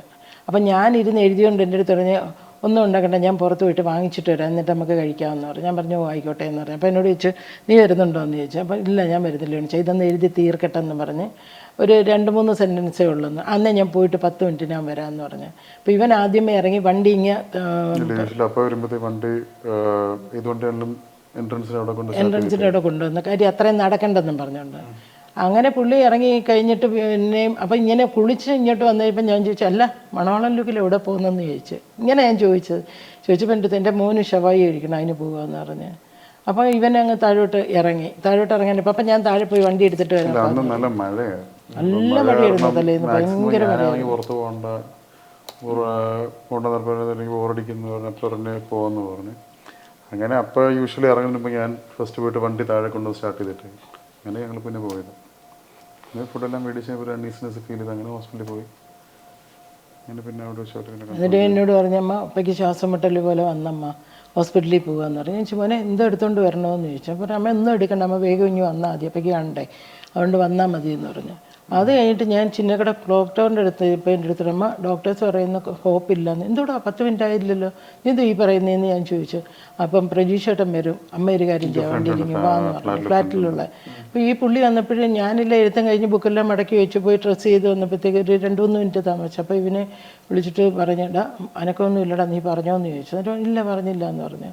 അപ്പം ഞാൻ ഇരുന്ന് എഴുതിയോണ്ട് എന്റെ അടുത്ത് പറഞ്ഞ് ഒന്നും ഉണ്ടാക്കണ്ട ഞാൻ പുറത്ത് പോയിട്ട് വാങ്ങിച്ചിട്ട് വരാം എന്നിട്ട് നമുക്ക് കഴിക്കാമെന്ന് പറഞ്ഞു. ഞാൻ പറഞ്ഞു "ഓ, ആയിക്കോട്ടെ എന്ന് പറഞ്ഞു. അപ്പോൾ എന്നോട് ചോദിച്ചു നീ വരുന്നുണ്ടോ? എന്ന് ചോദിച്ചു. അപ്പോൾ ഇല്ല ഞാൻ വരുന്നില്ല എന്ന് ഇതൊന്ന് എഴുതി തീർക്കട്ടെ എന്ന് പറഞ്ഞ് ഒരു രണ്ട് മൂന്ന് സെന്റൻസേ ഉള്ളൂ അന്നേ ഞാൻ പോയിട്ട് പത്ത് മിനിറ്റ് ഞാൻ വരാമെന്ന് പറഞ്ഞു. അപ്പോൾ ഇവൻ ആദ്യമേ ഇറങ്ങി വണ്ടി ഇങ്ങനെ അപ്പോൾ വരുമ്പോഴത്തേക്ക് വണ്ടി ഇതുകൊണ്ടെല്ലാം എൻട്രൻസിൽ അവിടെ കൊണ്ട് എൻട്രൻസിന്റെ അവിടെ കൊണ്ടുവന്നു. കാര്യം അത്രയും നടക്കണ്ടെന്നും പറഞ്ഞുകൊണ്ട് അങ്ങനെ പുള്ളി ഇറങ്ങി കഴിഞ്ഞിട്ട് പിന്നെയും അപ്പം ഇങ്ങനെ കുളിച്ച് ഇങ്ങോട്ട് വന്നപ്പോൾ ഞാൻ ചോദിച്ചു അല്ല മണവാളൻ ലുക്കിൽ എവിടെ പോകുന്നെന്ന് ചോദിച്ചു. ഇങ്ങനെ ഞാൻ ചോദിച്ചത്. ചോദിച്ചപ്പോൾ എന്റെ അടുത്ത് എന്റെ മോന് ഷവായി കഴിക്കണം അതിന് പോകാമെന്ന് പറഞ്ഞ്. അപ്പോൾ ഇവൻ അങ്ങ് താഴോട്ട് ഇറങ്ങി. താഴോട്ട് ഇറങ്ങാനപ്പോൾ അപ്പം ഞാൻ താഴെ പോയി വണ്ടി എടുത്തിട്ട് വരാം നല്ല മഴയാണ് നല്ല മഴയായിരുന്നു തലേന്ന് ഭയങ്കര പുറത്ത് പോകണ്ട പറഞ്ഞ് പോകാന്ന് പറഞ്ഞു. അങ്ങനെ അപ്പോൾ യൂഷ്വലി ഇറങ്ങുമ്പോൾ ഞാൻ ഫസ്റ്റ് പോയിട്ട് വണ്ടി താഴെ കൊണ്ടുവന്ന് സ്റ്റാർട്ട് ചെയ്തിട്ട്. അങ്ങനെ ഞങ്ങൾ പിന്നെ പോയത്. ഫുഡെല്ലാം മേടിച്ച് ഒരു അണ്ണീസിനെസ് ഫീൽ ചെയ്ത് അങ്ങനെ ഹോസ്പിറ്റലിൽ പോയി. അങ്ങനെ പിന്നെ അവിടെ എന്നിട്ട് എന്നോട് പറഞ്ഞമ്മ അപ്പയ്ക്ക് ശ്വാസം മുട്ടൽ പോലെ വന്നമ്മ ഹോസ്പിറ്റലിൽ പോകാന്ന് പറഞ്ഞു. ഞാൻ ചോദിച്ചു മോനെ എന്തോ എടുത്തോണ്ട് വരണമെന്ന് ചോദിച്ചു. അപ്പോൾ അമ്മ ഒന്നും എടുക്കണ്ട അമ്മ വേഗം ഇനി വന്നാൽ മതി അപ്പയ്ക്ക് കാണണ്ടേ അതുകൊണ്ട് വന്നാൽ മതി എന്ന് പറഞ്ഞു. അത് കഴിഞ്ഞിട്ട് ഞാൻ ചിന്നക്കട ഡോക്ടറിന്റെ അടുത്ത് ഇപ്പോൾ എന്റെ അടുത്ത് അമ്മ ഡോക്ടേഴ്സ് പറയുന്ന ഹോപ്പില്ലെന്ന്. എന്തുകൂടാ പത്ത് മിനിറ്റ് ആയില്ലല്ലോ എന്തോ ഈ പറയുന്നതെന്ന് ഞാൻ ചോദിച്ചു. അപ്പം പ്രജീഷേട്ടൻ വരും. അമ്മ ഒരു കാര്യം ചെയ്യാൻ വണ്ടിയില്ലെങ്കിൽ വാന്ന് പറഞ്ഞു ഫ്ലാറ്റിലുള്ള. അപ്പോൾ ഈ പുള്ളി വന്നപ്പോഴും ഞാനില്ല എഴുത്തം കഴിഞ്ഞ് ബുക്കെല്ലാം മടക്കി വെച്ച് പോയി ഡ്രസ്സ് ചെയ്ത് വന്നപ്പോഴത്തേക്ക് ഒരു രണ്ട് മൂന്ന് മിനിറ്റ് താമസിച്ചു. അപ്പോൾ ഇവനെ വിളിച്ചിട്ട് പറഞ്ഞടാ അനക്കൊന്നും ഇല്ലടാ നീ പറഞ്ഞോന്ന് ചോദിച്ചു. എന്നിട്ട് ഇല്ല പറഞ്ഞില്ല എന്ന് പറഞ്ഞു.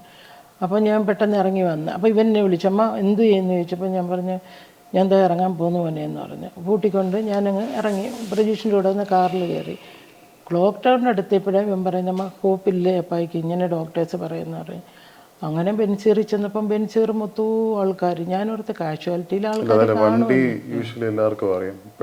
അപ്പോൾ ഞാൻ പെട്ടെന്ന് ഇറങ്ങി വന്നു. അപ്പോൾ ഇവൻ എന്നെ വിളിച്ചു അമ്മ എന്ത് ചെയ്യുന്നു? ചോദിച്ചപ്പോൾ ഞാൻ പറഞ്ഞു ഞാൻ ദേ ഇറങ്ങാൻ പോന്നു മോനെ എന്ന് പറഞ്ഞു. കൂട്ടിക്കൊണ്ട് ഞാനങ്ങ് ഇറങ്ങി. പ്രജീഷിന്റെ കൂടെ ഒന്ന് കാറിൽ കയറി. ക്ലോക്ക് ടൗണിന്റെ അടുത്തപ്പോഴേ ഇവൻ പറയുന്ന അമ്മ ഹോപ്പില്ലേ അപ്പായിക്ക് ഇങ്ങനെ ഡോക്ടേഴ്സ് പറയുന്ന പറഞ്ഞു അങ്ങനെ ബെൻസീറി ചെന്നപ്പം ബെൻസീർ മൊത്തവും ആൾക്കാർ. ഞാനോർത്ത് കാഷ്വാലിറ്റിയിലെ ആൾക്കാർ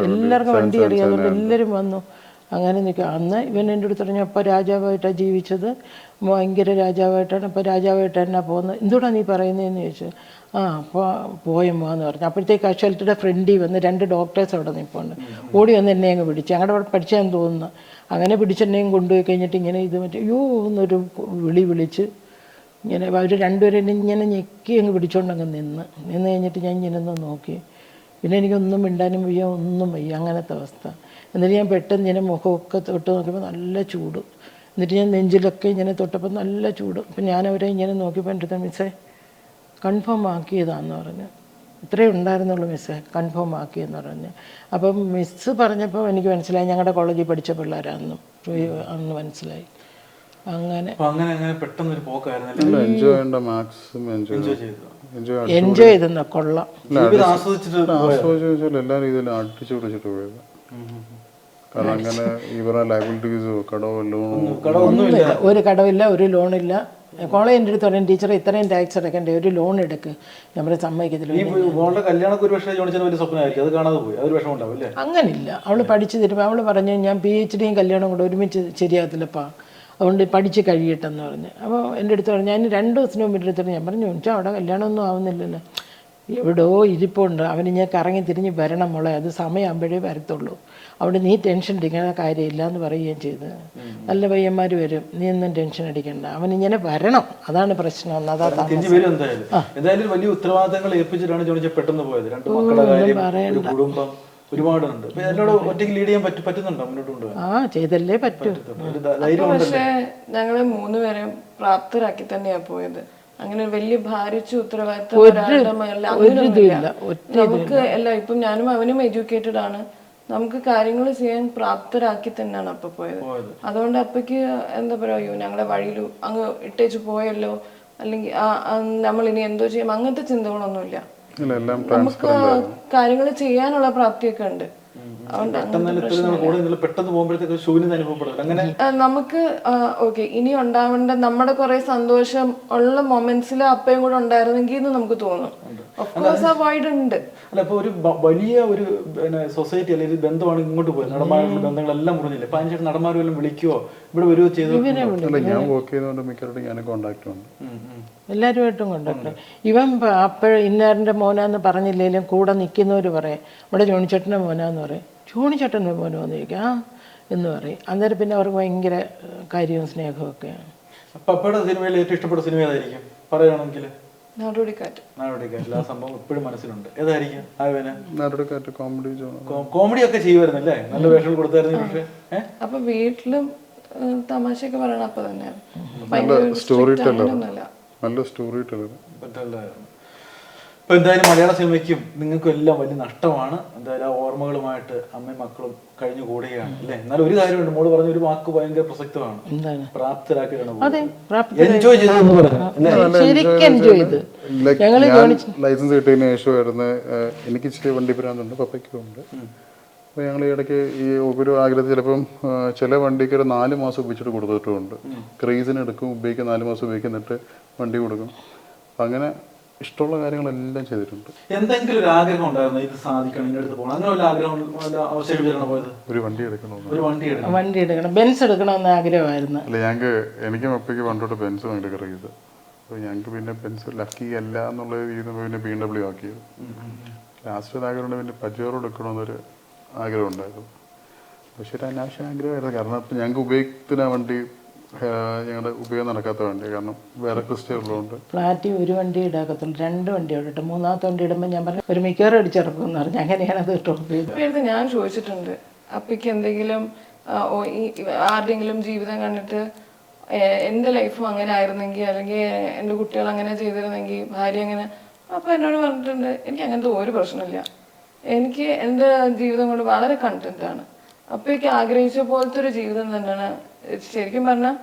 എല്ലാവർക്കും വണ്ടി അറിയാം. എല്ലാവരും വന്നു. അങ്ങനെ നിൽക്കുക. അന്ന് ഇവൻ എന്റെ അടുത്ത് പറഞ്ഞു അപ്പോൾ രാജാവായിട്ടാണ് ജീവിച്ചത്. ഭയങ്കര രാജാവായിട്ടാണ്. ഇപ്പോൾ രാജാവായിട്ട് തന്നെ പോകുന്നത്. എന്തുകൊണ്ടാണ് നീ പറയുന്നതെന്ന് ചോദിച്ചു. ആ അപ്പോൾ പോയമ്മ പറഞ്ഞു. അപ്പോഴത്തേക്ക് ആ കാഷ്വാലിറ്റിയുടെ ഫ്രണ്ടിൽ വന്ന് രണ്ട് ഡോക്ടേഴ്സ് അവിടെ നിൽപ്പുണ്ട് ഓടി വന്ന് എന്നെ അങ്ങ് പിടിച്ചു. ഞങ്ങളുടെ അവിടെ പഠിച്ചാന്ന് തോന്നുന്നു. അങ്ങനെ പിടിച്ചെന്നെയും കൊണ്ടുപോയി കഴിഞ്ഞിട്ട് ഇങ്ങനെ ഇത് മറ്റേ അയ്യോ എന്നൊരു വിളി വിളിച്ച് ഇങ്ങനെ അവർ രണ്ടുപേരും എന്നെ ഇങ്ങനെ ഞെക്കി അങ്ങ് പിടിച്ചോണ്ട് അങ്ങ് നിന്ന്. നിന്ന് കഴിഞ്ഞിട്ട് ഞാൻ ഇങ്ങനെ ഒന്ന് നോക്കി. പിന്നെ എനിക്കൊന്നും മിണ്ടാനും വയ്യ ഒന്നും വയ്യ. അങ്ങനത്തെ അവസ്ഥ. എന്നിട്ട് ഞാൻ പെട്ടെന്ന് ഇങ്ങനെ മുഖമൊക്കെ തൊട്ട് നോക്കിയപ്പോൾ നല്ല ചൂട്. എന്നിട്ട് ഞാൻ നെഞ്ചിലൊക്കെ ഇങ്ങനെ തൊട്ടപ്പോൾ നല്ല ചൂട്. അപ്പം ഞാൻ അവരെ ഇങ്ങനെ നോക്കിയപ്പോൾ എന്റെ മിസ്സേ കൺഫേം ആക്കിയതാന്ന് പറഞ്ഞു. ഇത്രേ ഉണ്ടായിരുന്നുള്ളൂ മിസ്സേ കൺഫേം ആക്കിയെന്ന് പറഞ്ഞ്. അപ്പം മിസ്സ് പറഞ്ഞപ്പോൾ എനിക്ക് മനസ്സിലായി ഞങ്ങളുടെ കോളേജിൽ പഠിച്ച പിള്ളേരാണെന്നും. അന്ന് മനസ്സിലായി. അങ്ങനെ. എൻജോയ് ചെയ്യേണ്ട എൻജോയ് എൻജോയ് ചെയ്തു. എൻജോയ് എൻജോയ് ചെയ്തെന്ന കൊള്ളാം. ജീവിതം ആസ്വദിച്ചിട്ട് ആസ്വദിച്ച് എല്ലാ രീതിയിലും അടിച്ചു പിടിച്ചിട്ട് പോയത്. കാരണം അങ്ങനെ ലൈബിലിറ്റീസോ കടവോ ലോണോ ഒരു കടവില്ല ഒരു ലോണില്ല കോളേജിന്റെ അടുത്ത് പറയും ടീച്ചർ ഇത്രയും ടാക്സ് അടക്കണ്ടേ ഒരു ലോൺ എടുക്ക്. ഞാൻ പറയും സമ്മതിക്കത്തില്ല. കല്യാണമൊക്കെ ഒരു പക്ഷേ ജോണിച്ചന് വലിയ സ്വപ്നമായിരിക്കും. അത് കാണാതെ പോയി. അതൊരു വിഷമം ഉണ്ടാവില്ലേ അങ്ങനില്ല. അവൾ പഠിച്ചു തരുമ്പോൾ അവൾ പറഞ്ഞു ഞാൻ പി എച്ച് ഡിയും കല്യാണം കൂടെ ഒരുമിച്ച് ശരിയാകത്തില്ലപ്പാ. അതുകൊണ്ട് പഠിച്ച് കഴിയട്ടെന്ന് പറഞ്ഞു. അപ്പോൾ എന്റെ അടുത്ത് പറഞ്ഞു ഞാൻ രണ്ട് ദിവസത്തിന് മുമ്പ് എന്റെ അടുത്ത് ഞാൻ പറഞ്ഞു ചോദിച്ചാൽ അവിടെ കല്യാണമൊന്നും ആവുന്നില്ലല്ലോ. എവിടെയോ ഇരിപ്പുണ്ട്. അവന് ഞാൻ കറങ്ങി തിരിഞ്ഞ് വരണം മോളെ. അത് സമയമാകുമ്പോഴേ വരത്തുള്ളൂ. അവിടെ നീ ടെൻഷൻ അടിക്കേണ്ട കാര്യമില്ല എന്ന് പറയുകയും ചെയ്ത്. നല്ല പയ്യന്മാർ വരും. നീ ഒന്നും ടെൻഷൻ അടിക്കണ്ട. അവൻ ഇങ്ങനെ വരണം. അതാണ് പ്രശ്നം. എന്തായാലും. വലിയ ഉത്തരവാദിത്തങ്ങൾ ഏൽപ്പിച്ചിട്ടാണ് ജോണിച്ച പെട്ടെന്ന് പോയത്. രണ്ട് മക്കളുടെ കാര്യം ഒരു കുടുംബം ഒരുപാടുണ്ട്. അപ്പൊ എന്നോട് ഒറ്റയ്ക്ക് ലീഡ് ചെയ്യാൻ പറ്റും പറ്റുന്നുണ്ടോ? മുന്നോട്ട് ആ ചെയ്തല്ലേ പറ്റൂ. പക്ഷേ ഞങ്ങളെ മൂന്നുപേരെയും പ്രാപ്തരാക്കി തന്നെയാ പോയത്. അങ്ങനെ വലിയ ഭാരിച്ച ഉത്തരവാദിത്തം ഒരാളുടെ നമുക്ക് എല്ലാം ഇപ്പം ഞാനും അവനും എഡ്യൂക്കേറ്റഡ് ആണ്. നമുക്ക് കാര്യങ്ങൾ ചെയ്യാൻ പ്രാപ്തരാക്കി തന്നെയാണ് അപ്പൊ പോയത്. അതുകൊണ്ട് അപ്പക്ക് എന്താ പറയുക അയ്യോ ഞങ്ങളെ വഴിയിൽ അങ്ങ് ഇട്ടേച്ച് പോയല്ലോ. അല്ലെങ്കിൽ നമ്മൾ ഇനി എന്തോ ചെയ്യും. അങ്ങനത്തെ ചിന്തകളൊന്നുമില്ല. ഇല്ല എല്ലാം നമുക്ക് കാര്യങ്ങൾ ചെയ്യാനുള്ള പ്രാപ്തിയൊക്കെ ഉണ്ട്. നമുക്ക് ഓക്കെ ഇനി ഉണ്ടാവേണ്ട നമ്മുടെ കുറെ സന്തോഷം ഉള്ള മൊമെന്റ്സിൽ അപ്പയും കൂടെ ഉണ്ടായിരുന്നെങ്കിൽ എന്ന് നമുക്ക് തോന്നും. ഉണ്ട്. അല്ല ഇപ്പൊ ഒരു വലിയ ഒരു പിന്നെ സൊസൈറ്റി അല്ലെങ്കിൽ ഒരു ബന്ധമാണ് ഇങ്ങോട്ട് പോയത്. നടന്മാരുടെ ബന്ധങ്ങളെല്ലാം മുറിഞ്ഞില്ലേ? അപ്പൊ അതിനുശേഷം നടന്മാർ വല്ലതും വിളിക്കുവോ? ഇവിടെ വരുവോ ചെയ്തു? അല്ല ഞാൻ വർക്ക് ചെയ്തുകൊണ്ട് മിക്കവരോടും ഞാൻ കോണ്ടാക്ട് ഉണ്ട് എല്ലാവരുമായിട്ടും കൊണ്ടുണ്ട് ഇവൻ അപ്പോൾ ഇന്നാറിന്റെ മോനാന്ന് പറഞ്ഞില്ലെങ്കിലും കൂടെ നിൽക്കുന്നവർ പറയും. ഇവിടെ ജോണിച്ചേട്ടന്റെ മോനാന്ന് പറയും. ജോണിച്ചേട്ടന്റെ മോനോ എന്ന് ചോദിക്കും ആ എന്ന് പറയും. അന്നേരം പിന്നെ അവർക്ക് ഭയങ്കര കാര്യവും സ്നേഹവും ഒക്കെയാണ് അപ്പൊ അപ്പയുടെ സിനിമയിൽ ഏറ്റവും ഇഷ്ടപ്പെട്ട സിനിമ ഏതായിരിക്കും? പറയുകയാണെങ്കിൽ നാടോടിക്കാറ്റ്. നാടോടിക്കാറ്റില്ല ആ സംഭവം ഇപ്പോഴും മനസ്സിലുണ്ട്. ഏതായിരിക്കും? ആയവന് നാടോടിക്കാറ്റ് കോമഡി കോമഡി ഒക്കെ ചെയ്യുമായിരുന്നല്ലേ? നല്ല വേഷം കൊടുത്തായിരുന്നു പക്ഷേ. അപ്പൊ വീട്ടിലും തമാശയൊക്കെ പറയണ അപ്പൊ തന്നെയാണ് നല്ല സ്റ്റോറി ടെല്ലർ നല്ല സ്റ്റോറി ടെല്ലർ എന്തായാലും മലയാള സിനിമയ്ക്കും നിങ്ങൾക്കും എല്ലാം വലിയ നഷ്ടമാണ്. എന്തായാലും ആ ഓർമ്മകളുമായിട്ട് അമ്മയും മക്കളും കഴിഞ്ഞു കൂടുകയാണ് അല്ലേ? എന്നാലും ഒരു കാര്യമുണ്ട്. മോൾ പറഞ്ഞ ഒരു വാക്ക് ഭയങ്കര പ്രസക്തമാണ്. എന്താണ്? പ്രാപ്തരാക്കിയാണ് അതെ പ്രാപ്തി എൻജോയ് ചെയ്ത്. ലൈസൻസ് കിട്ടിയതിന് ശേഷമായിരുന്നു എനിക്ക് ഇച്ചിരി വണ്ടി ഭ്രാന്തുണ്ട് പപ്പയ്ക്കും ഉണ്ട്. അപ്പോൾ ഞങ്ങൾ ഈ ഇടയ്ക്ക് ഈ ഒരു ആഗ്രഹത്തിൽ ചിലപ്പം ചില വണ്ടിക്ക് ഒരു നാല് മാസം ഉപയോഗിച്ചിട്ട് കൊടുത്തിട്ടുമുണ്ട്. ക്രീസിന് എടുക്കും ഉപയോഗിക്കും നാല് മാസം ഉപയോഗിക്കുന്നിട്ട് വണ്ടി കൊടുക്കും. അപ്പം അങ്ങനെ ഇഷ്ടമുള്ള കാര്യങ്ങളെല്ലാം ചെയ്തിട്ടുണ്ട്. എന്തെങ്കിലും ഒരു ആഗ്രഹം ഉണ്ടായിരുന്നു? ഇത് സാധിക്കണം ഇതിന്റെ അടുത്ത് പോകണം. അങ്ങനെ വല്ല ആഗ്രഹം വല്ല പോയത്? ഒരു വണ്ടി എടുക്കണമെന്ന് ഒരു വണ്ടി എടുക്കണം. വണ്ടി എടുക്കണം. ബെൻസ് എടുക്കണമെന്ന് ആഗ്രഹമായിരുന്നു. അല്ല ഞങ്ങൾക്ക് എനിക്കും അപ്പയ്ക്ക് പണ്ടോട്ട് ബെൻസ് ഭയങ്കര അപ്പോൾ ഞങ്ങൾക്ക് പിന്നെ ബെൻസ് ലക്കി അല്ല എന്നുള്ള രീതിയിൽ പിന്നെ ബി ഡബ്ല്യു ആക്കിയത്. ലാസ്റ്റ് ഒരു ആഗ്രഹം പിന്നെ പജോറോ എടുക്കണമെന്നൊരു ആഗ്രഹം ഉണ്ടായിരുന്നു. പക്ഷേ ഒരു അനാവശ്യ ആഗ്രഹമായിരുന്നു. കാരണം ഇപ്പം ഞങ്ങൾക്ക് ഉപയോഗത്തിന് വണ്ടി ഞങ്ങളുടെ ഉപയോഗം നടക്കാത്ത വണ്ടി കാരണം വേറെ ക്രിസ്റ്റേ ഉള്ളതുകൊണ്ട് ഫ്ലാറ്റിൽ ഒരു വണ്ടി ഇടാക്കത്തുള്ളൂ രണ്ട് വണ്ടി ഇടട്ടെ മൂന്നാമത്തെ വണ്ടി ഇടുമ്പോൾ ഞാൻ പറഞ്ഞു ഒരു മിക്കവാറും അടിച്ചിറക്കുമെന്ന് പറഞ്ഞു അങ്ങനെയാണ് അത് ഡ്രോപ്പ് ചെയ്തത്. ഞാൻ ചോദിച്ചിട്ടുണ്ട് അപ്പയ്ക്ക് എന്തെങ്കിലും ആ, ഓ, ഈ ആരുടെയെങ്കിലും ജീവിതം കണ്ടിട്ട് എന്റെ എന്റെ ലൈഫും അങ്ങനെ ആയിരുന്നെങ്കിൽ അല്ലെങ്കിൽ എന്റെ കുട്ടികൾ അങ്ങനെ ചെയ്തിരുന്നെങ്കിൽ ഭാര്യ അങ്ങനെ അപ്പൊ എന്നോട് പറഞ്ഞിട്ടുണ്ട് എനിക്ക് അങ്ങനത്തെ ഒരു പ്രശ്നമില്ല. എനിക്ക് എന്റെ ജീവിതം കൊണ്ട് വളരെ കണ്ടന്റ് ആണ്. അപ്പയ്ക്ക് ആഗ്രഹിച്ച പോലത്തെ ഒരു ജീവിതം തന്നെയാണ് ശരിക്കും പറഞ്ഞാൽ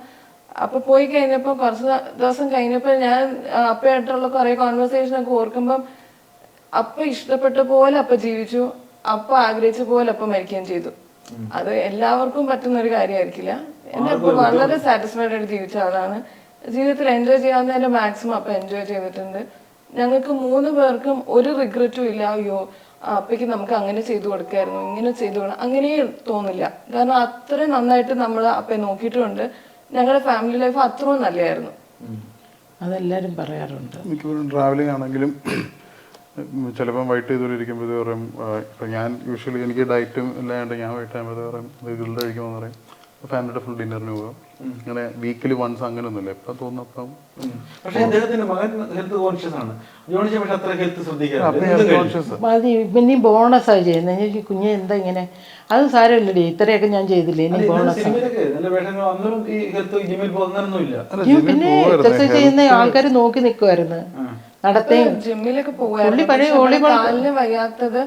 അപ്പൊ പോയി കഴിഞ്ഞപ്പോ കുറച്ച് ദിവസം കഴിഞ്ഞപ്പോ ഞാൻ അപ്പയായിട്ടുള്ള കുറെ കോൺവെർസേഷൻ ഒക്കെ ഓർക്കുമ്പം അപ്പ ഇഷ്ടപ്പെട്ട പോലെ അപ്പ ജീവിച്ചു അപ്പ ആഗ്രഹിച്ച പോലെ അപ്പ മരിക്കുകയും ചെയ്തു. അത് എല്ലാവർക്കും പറ്റുന്ന ഒരു കാര്യമായിരിക്കില്ല എന്റെ അപ്പ വളരെ സാറ്റിസ്ഫൈഡ് ആയിട്ട് ജീവിച്ച ആളാണ്. ജീവിതത്തിൽ എൻജോയ് ചെയ്യാവുന്നതിന്റെ മാക്സിമം അപ്പ എൻജോയ് ചെയ്തിട്ടുണ്ട്. ഞങ്ങൾക്ക് മൂന്ന് പേർക്കും ഒരു റിഗ്രറ്റും ഇല്ല. അയ്യോ അപ്പയ്ക്ക് നമുക്ക് അങ്ങനെ ചെയ്തു കൊടുക്കായിരുന്നു ഇങ്ങനെ ചെയ്തു കൊടുക്കണം അങ്ങനെ തോന്നില്ല. കാരണം അത്രയും നന്നായിട്ട് നമ്മൾ അപ്പയെ നോക്കിയിട്ടുണ്ട്. ഞങ്ങളുടെ ഫാമിലി ലൈഫ് അത്രയും നല്ലതായിരുന്നു. അതെല്ലാരും പറയാറുണ്ട്. മിക്കവാറും ട്രാവലിംഗ് ആണെങ്കിലും ചിലപ്പം വൈറ്റ് ചെയ്തുകൊണ്ടിരിക്കുമ്പോൾ ഇത് പറയും ഇപ്പൊ ഞാൻ യൂഷ്വലി എനിക്ക് ഡയറ്റും ഇല്ലാണ്ട് ഞാൻ വൈറ്റ് ആകുമ്പോൾ പറയും ഇത് കഴിക്കുമെന്ന് പറയും. ഫാമിലിയുടെ ഫുൾ ഡിന്നറിന് പോകാം അങ്ങനെ വീക്കിലി വൺസ് അങ്ങനെയൊന്നുമില്ല എപ്പം തോന്നുന്നപ്പം പക്ഷെ അദ്ദേഹത്തിന്റെ മകൻ ഹെൽത്ത് കോൺഷ്യസ് ആണ്. ജോണിച്ച പക്ഷെ അത്ര ഹെൽത്ത് ശ്രദ്ധിക്കാറില്ല. കഴിക്കും. കോൺഷ്യസ് മതി ബോണസായി ചെയ്യുന്നത്. എനിക്ക് കുഞ്ഞെ എന്താ ഇങ്ങനെ? അത് സാരമില്ലടി. ഇത്രയൊക്കെ ഞാൻ ചെയ്തില്ലേ? ഇനി ബോണസ് പിന്നെ എക്സസൈസ് ചെയ്യുന്ന ആൾക്കാർ നോക്കി നിൽക്കുമായിരുന്നു നടത്തേ. ജിമ്മിലൊക്കെ പോകാറുണ്ട് പഴയ വയ്യാത്തത്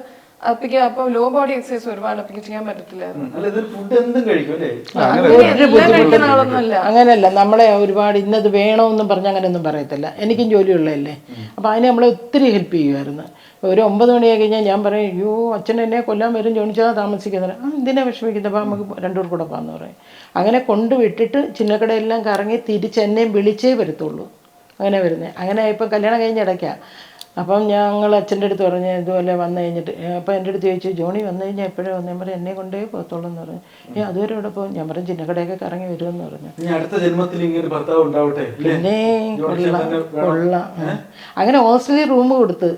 അപ്പൊ ലോ ബോഡി എക്സസൈസ് ഒരുപാട് അപ്പയ്ക്ക് ചെയ്യാൻ പറ്റത്തില്ലായിരുന്നു. അങ്ങനെയല്ല നമ്മളെ ഒരുപാട് ഇന്നത് വേണമെന്നും പറഞ്ഞ് അങ്ങനെയൊന്നും പറയത്തില്ല. എനിക്കും ജോലിയുള്ളതല്ലേ. അപ്പൊ അതിനെ നമ്മളെ ഒത്തിരി ഹെൽപ്പ് ചെയ്യുമായിരുന്നു. ഒരു ഒമ്പത് മണിയായി കഴിഞ്ഞാൽ ഞാൻ പറയും അയ്യോ അച്ഛൻ എന്നെ കൊല്ലാൻ വരും ജോണിച്ചാൽ താമസിക്കുന്നത് ആ എന്തിനാ വിഷമിക്കുന്നത്? അപ്പം നമുക്ക് രണ്ടുപേർ കൂടെ പോകാമെന്ന് പറയും. അങ്ങനെ കൊണ്ടുവിട്ടിട്ട് ചിന്നക്കടയെല്ലാം കറങ്ങി തിരിച്ച് എന്നെയും വിളിച്ചേ വരത്തുള്ളൂ. അങ്ങനെ വരുന്നേ. അങ്ങനെ ഇപ്പം കല്യാണം കഴിഞ്ഞ് ഇടയ്ക്കാണ് അപ്പം ഞങ്ങൾ അച്ഛന്റെ അടുത്ത് പറഞ്ഞ് ഇതുപോലെ വന്നു കഴിഞ്ഞിട്ട് അപ്പം എന്റെ അടുത്ത് ചോദിച്ചു ജോണി വന്നു കഴിഞ്ഞാൽ എപ്പോഴും വന്നു? പറഞ്ഞു എന്നെ കൊണ്ടേ പോകത്തുള്ളൂ എന്ന് പറഞ്ഞു. ഏ അതുവരെ ഇവിടെ പോകും ഞാൻ പറഞ്ഞു ചിന്നക്കടയൊക്കെ കറങ്ങി വരുമെന്ന് പറഞ്ഞു. അടുത്ത ജന്മത്തിൽ ഇങ്ങനെ ഭർത്താവ് ഉണ്ടാവട്ടെ? പിന്നെ കൊള്ളാം അങ്ങനെ ഹോസ്റ്റലിൽ റൂം കൊടുത്ത്.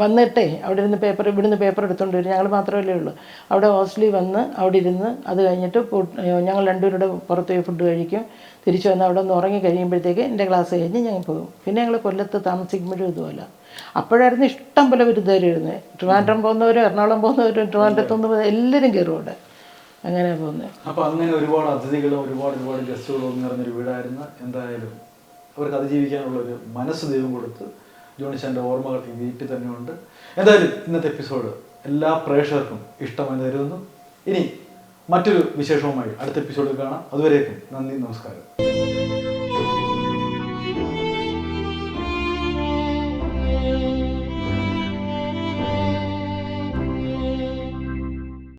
വന്നിട്ടേ അവിടെ ഇരുന്ന് പേപ്പർ ഇവിടുന്ന് പേപ്പർ എടുത്തുകൊണ്ട് വരും. ഞങ്ങൾ മാത്രമല്ലേ ഉള്ളൂ. അവിടെ ഹോസ്റ്റലിൽ വന്ന് അവിടെ ഇരുന്ന് അത് കഴിഞ്ഞിട്ട് ഞങ്ങൾ രണ്ടുപേരുടെ പുറത്ത് പോയി ഫുഡ് കഴിക്കും. തിരിച്ചു വന്ന് അവിടെ നിന്ന് ഉറങ്ങി കഴിയുമ്പോഴത്തേക്ക് എന്റെ ക്ലാസ് കഴിഞ്ഞ് ഞങ്ങൾ പോകും. പിന്നെ ഞങ്ങൾ കൊല്ലത്ത് താമസിക്കുമ്പോഴും ഇതുപോലെ. അപ്പോഴായിരുന്നു ഇഷ്ടം പോലെ വിരുദ്ധർ വരുന്നത് ട്രിവാൻഡ്രം പോകുന്നവരും എറണാകുളം പോകുന്നവരും ട്രിവാൻഡ്രത്തുനിന്ന് എല്ലാവരും കയറും അവിടെ. അങ്ങനെ പോകുന്നത് അപ്പോൾ അങ്ങനെ ഒരുപാട് അതിഥികളും ഒരുപാട് ഒരുപാട് ഗസ്റ്റുകളും നിറഞ്ഞൊരു വീടായിരുന്നു. എന്തായാലും അവർക്ക് അതിജീവിക്കാനുള്ള ഒരു മനസ്സ് ദൈവം കൊടുത്ത് ജോണിച്ചാന്റെ ഓർമ്മകൾ വീട്ടിൽ തന്നെയുണ്ട്. എന്തായാലും ഇന്നത്തെ എപ്പിസോഡ് എല്ലാ പ്രേക്ഷകർക്കും ഇഷ്ടമായി തരുന്നു ഇനി മറ്റൊരു വിശേഷവുമായി അടുത്ത എപ്പിസോഡിൽ കാണാം. അതുവരേക്കും നന്ദി നമസ്കാരം.